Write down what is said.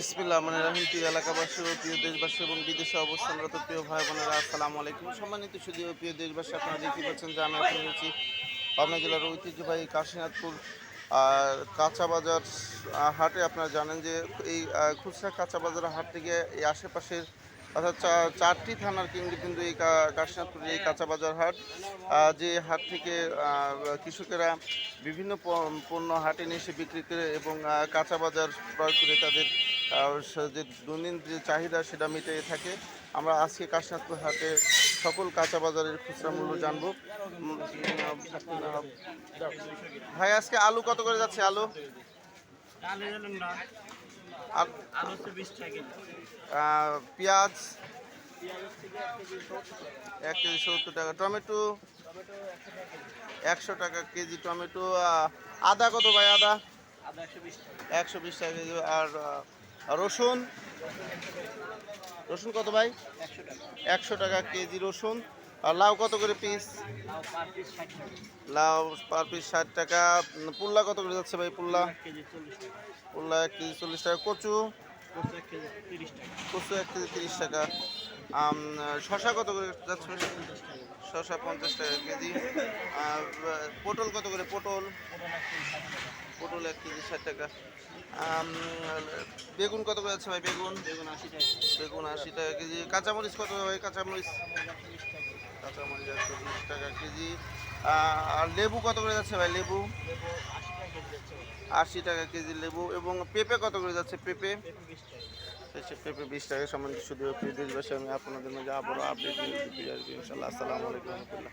বিসমিল্লাহ মানে রাহিম। প্রিয় এলাকাবাসী ও প্রিয় দেশবাসী এবং বিদেশে অবস্থানরত প্রিয় ভাই বোনেরা আসসালামু আলাইকুম। সম্মানিত ও প্রিয় দেশবাসী, আপনারা দেখতে পাচ্ছেন যে আমি এখন রয়েছি পাবনা জেলার ঐতিহ্যবাহী কাশীনাথপুর আর কাঁচা বাজার হাটে। আপনারা জানেন যে এই খুচরা কাঁচা বাজার হাট থেকে এই আশেপাশের অর্থাৎ চারটি থানার কেন্দ্রে কিন্তু এই কা- কাশীনাথপুরের এই কাঁচা বাজার হাট যে হাট থেকে কৃষকেরা বিভিন্ন পণ্য হাটে নিয়ে এসে বিক্রি করে এবং কাঁচা বাজার ক্রয় করে তাদের যে দৈনন্দিন যে চাহিদা সেটা মিটিয়ে থাকে। আমরা আজকে কাশীনাথপুর হাটে সকল কাঁচা বাজারের খুচরা মূল্য জানব। ভাই, আজকে আলু কত করে যাচ্ছে আলু? পেঁয়াজ এক কেজি সত্তর টাকা, টমেটো একশো টাকা কেজি, টমেটো আদা কত ভাই, আদা? একশো বিশ টাকা কেজি। আর রসুন? রসুন কত ভাই? একশো টাকা কেজি রসুন। আর লাউ কত করে পিস লাউ পার পিস ষাট টাকা। পুল্লা কত করে যাচ্ছে ভাই পুল্লা? পুল্লা এক কেজি চল্লিশ টাকা। কচু? কচু এক কেজি তিরিশ টাকা। শশা কত করে যাচ্ছে? শশা পঞ্চাশ টাকা কেজি। আর, পটল কত করে? পটল? পটল এক কেজি ষাট টাকা। বেগুন কত করে যাচ্ছে ভাই? বেগুন? বেগুন আশি টাকা বেগুন আশি টাকা কেজি। কাঁচামরিচ কত ভাই? কাঁচামরিচ? কাঁচামরিচ একশো বিশ টাকা কেজি। আর লেবু কত করে যাচ্ছে ভাই? লেবু? আশি টাকা কেজি লেবু এবং পেঁপে কত করে যাচ্ছে পেঁপে? সে পেঁপে বিশ টাকা সম্বন্ধে শুধু দেশবাসী আমি আপনাদের মাঝে আবারও আপডেট দিতে আসব। ইনশাল্লাহ আসসালামু আলাইকুম রহমতুল্লাহ।